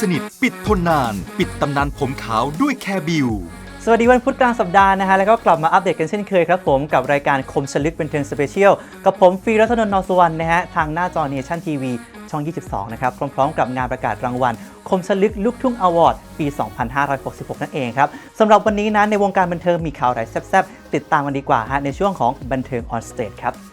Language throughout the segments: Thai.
สนิท ปิดทนนาน ปิดตำนานผมขาวด้วยแคบิว สวัสดีวันพุธกลางสัปดาห์นะฮะ แล้วก็กลับมาอัปเดตกันเช่นเคยครับผมกับรายการคมชลึกเป็นเทิงสเปเชียลกับผมฟรีรัตนนท์นอสุวรรณนะฮะ ทางหน้าจอเนชั่นทีวีช่อง 22 นะครับ พร้อมๆ กับงานประกาศรางวัล คมชลึกลูกทุ่งอวอร์ด ปี 2566 นั่นเองครับสำหรับวันนี้นะในวงการบันเทิงมีข่าวอะไรแซ่บๆ ติดตามกันดีกว่าฮะในช่วงของบันเทิงออนสเตจครับ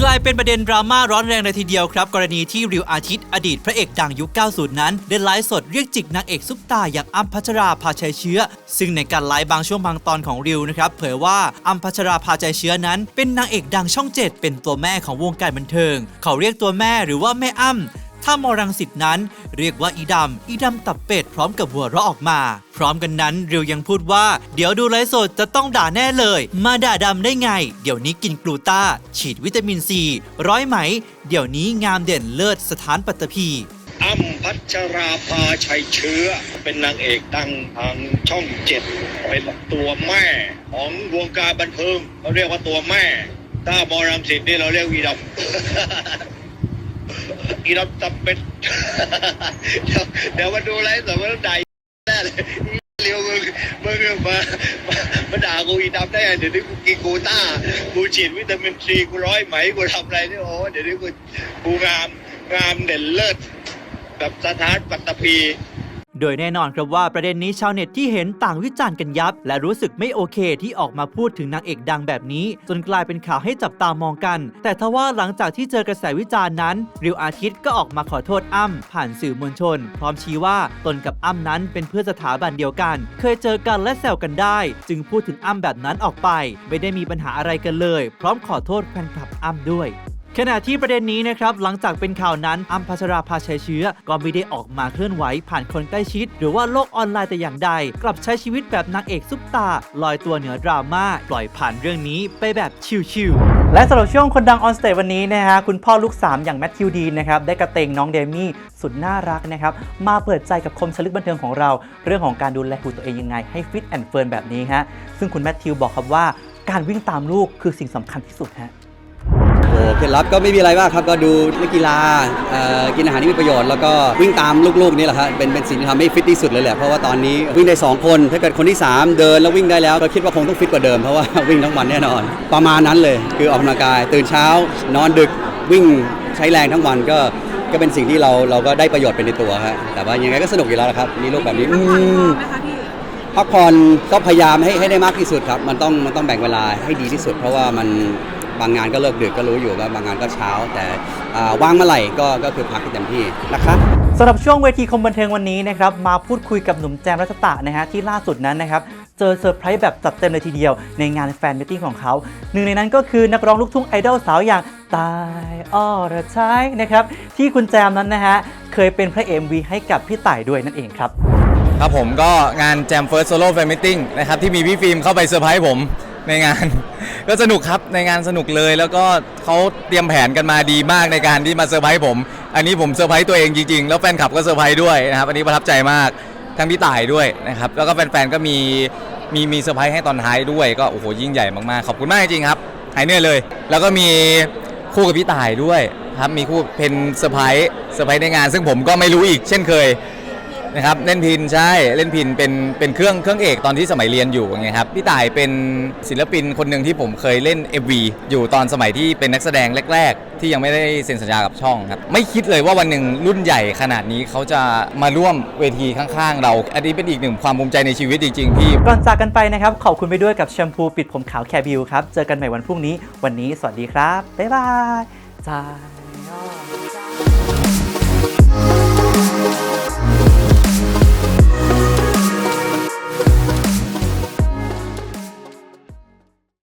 กลายเป็นประเด็นดราม่าร้อนแรงเลยทีเดียวครับ กรณีที่ริวอาทิตย์อดีตพระเอกดังยุค 90 นั้น ได้ไลฟ์สดเรียกจิกนางเอกซุปตาอย่างอัมพัชราภาชัยเชื้อ ซึ่งในการไลฟ์บางช่วงบางตอนของริวนะครับเผยว่าอัมพัชราภาชัยเชื้อนั้น เป็นนางเอกดังช่องเจ็ดเป็นตัวแม่ของวงการบันเทิง เขาเรียกตัวแม่หรือว่าแม่อ้ำ ถ้ามอรังสิตนั้น เรียกว่าอีดำ อีดำตับเป็ดพร้อมกับหัวเราะออกมา พร้อมกันนั้นเรียวยังพูดว่า เดี๋ยวดูไลฟ์สดจะต้องด่าแน่เลย มาด่าดำได้ไง เดี๋ยวนี้กินกลูตาฉีดวิตามินซีร้อยไหม เดี๋ยวนี้งามเด่นเลิศสถานปัตตภีอ้ำพัชราภาชัยเชื้อ เป็นนางเอกดังทางช่องเจ็ดเป็นตัวแม่ของวงการบันเทิงเขาเรียกว่าตัวแม่ ถ้ามอรังสิตนี่เราเรียกวีดำ อีดำตับเป็ดเดี๋ยวเดี๋ยวมาดูไลฟ์สดมันต้องด่าแน่เลยเร็วมึงมึงมามาด่ากูอีดำได้ไงเดี๋ยวนี้กูกินกูต้ากูฉีดวิตามินซีกูร้อยไหมกูทำอะไรนี่โอ้เดี๋ยวนี้กูกูงามงามเด่นเลิศกับสถานปัตตภี โดยแน่นอนครับว่าประเด็นนี้ชาวเน็ตที่เห็นต่างวิจารณ์กันยับ และรู้สึกไม่โอเคที่ออกมาพูดถึงนางเอกดังแบบนี้ จนกลายเป็นข่าวให้จับตามองกัน แต่ทว่าหลังจากที่เจอกระแสวิจารณ์นั้นริวอาทิตย์ก็ออกมาขอโทษอ้ำผ่านสื่อมวลชน พร้อมชี้ว่าตนกับอ้ำนั้นเป็นเพื่อนสถาบันเดียวกัน เคยเจอกันและแซวกันได้ จึงพูดถึงอ้ำแบบนั้นออกไป ไม่ได้มีปัญหาอะไรกันเลย พร้อมขอโทษแฟนคลับอ้ำด้วย ขณะที่ประเด็นนี้นะครับหลังจากเป็นข่าวนั้นอัมพัชราภาชัยเชื้อ ก็ไม่ได้ออกมาเคลื่อนไหวผ่านคนใกล้ชิด หรือว่าโลกออนไลน์แต่อย่างใด กลับใช้ชีวิตแบบนางเอกซุปตา ลอยตัวเหนือดราม่าปล่อยผ่านเรื่องนี้ไปแบบชิลๆและสำหรับช่วงคนดังออนสเตจวันนี้นะฮะคุณพ่อลูก 3 อย่างแมทธิวดีนะครับได้กระเตงน้องเดมี่สุดน่ารักนะครับมาเปิดใจกับคมชลึกบันเทิงของเรา เรื่องของการดูแลหุ่นตัวเองยังไงให้ฟิตแอนด์เฟิร์นแบบนี้ฮะซึ่งคุณแมทธิวบอกครับว่าการวิ่งตามลูกคือสิ่งสำคัญที่สุดฮะ เคล็ดลับก็ไม่มีอะไรมากครับก็ดูนักกีฬาเอ่อกินอาหารที่มีประโยชน์แล้วก็วิ่งตามลูกๆนี่แหละครับเป็นเป็นสิ่งที่ทำให้ฟิตที่สุดเลยแหละเพราะว่าตอนนี้วิ่งได้ 2 คน ถ้าเกิดคนที่ 3 เดินแล้ววิ่งได้แล้วก็คิดว่าคงต้องฟิตกว่าเดิมเพราะว่าวิ่งทั้งวันแน่นอน ประมาณนั้นเลย คือออกกำลังกาย ตื่นเช้านอนดึกวิ่งใช้แรงทั้งวันก็ก็เป็นสิ่งที่เราเราก็ได้ประโยชน์เป็นในตัวครับแต่ว่ายังไงก็สนุกอยู่แล้วละครับมีลูกแบบนี้อืมพักผ่อนก็พยายามให้ให้ได้มากที่สุดครับ มันต้องมันต้องแบ่งเวลาให้ดีที่สุด เพราะว่ามัน บางงานก็เลิกดึกก็รู้อยู่ว่าบางงานก็เช้า แต่อ่าว่างเมื่อไหร่ก็ก็คือพักให้เต็มที่นะครับสำหรับช่วงเวทีคมบันเทิงวันนี้นะครับมาพูดคุยกับหนุ่มแจมรัชตะนะฮะที่ล่าสุดนั้นนะครับเจอเซอร์ไพรส์แบบจัดเต็มเลยทีเดียว ในงานแฟนมิทติ้งของเขา หนึ่งในนั้นก็คือนักร้องลูกทุ่งไอดอลสาวอย่างตายอ้อระใช้นะครับที่คุณแจมนั้นนะฮะเคยเป็นพระเอ็มวีให้กับพี่ต่ายด้วยนั่นเองครับ ครับผมก็งานแจมเฟิร์สโซโล่แฟนมิทติ้งนะครับที่มีพี่ฟิล์มเข้าไปเซอร์ไพรส์ผม ในงาน ก็สนุกครับในงานสนุกเลยแล้วก็เขาเตรียมแผนกันมาดีมากในการที่มาเซอร์ไพรส์ผม อันนี้ผมเซอร์ไพรส์ตัวเองจริงๆ แล้วแฟนคลับก็เซอร์ไพรส์ด้วยนะครับ อันนี้ประทับใจมากทั้งพี่ต่ายด้วยนะครับ แล้วก็แฟนๆก็มีมีมีเซอร์ไพรส์ให้ตอนท้ายด้วยก็โอ้โหยิ่งใหญ่มากๆขอบคุณมากจริงครับหายเหนื่อยเลย แล้วก็มีคู่กับพี่ต่ายด้วยครับมีคู่เป็นเซอร์ไพรส์เซอร์ไพรส์ในงาน ซึ่งผมก็ไม่รู้อีกเช่นเคย นะครับเล่นพินใช่เล่นพินเป็นเป็นเครื่องเครื่องเอกตอนที่สมัยเรียนอยู่ไงครับพี่ต่ายเป็นศิลปินคนหนึ่งที่ผมเคยเล่น MV อยู่ตอนสมัยที่เป็นนักแสดงแรก ๆ ที่ยังไม่ได้เซ็นสัญญากับช่องครับไม่คิดเลยว่าวันหนึ่งรุ่นใหญ่ขนาดนี้เขาจะมาร่วมเวทีข้างๆ เรา อันนี้เป็นอีกหนึ่งความภูมิใจในชีวิตจริงๆที่ก่อนจากกันไปนะครับขอบคุณไปด้วยกับแชมพูปิดผมขาวแคบิวครับเจอกันใหม่วันพรุ่งนี้ วันนี้สวัสดีครับบ๊ายบายจ้า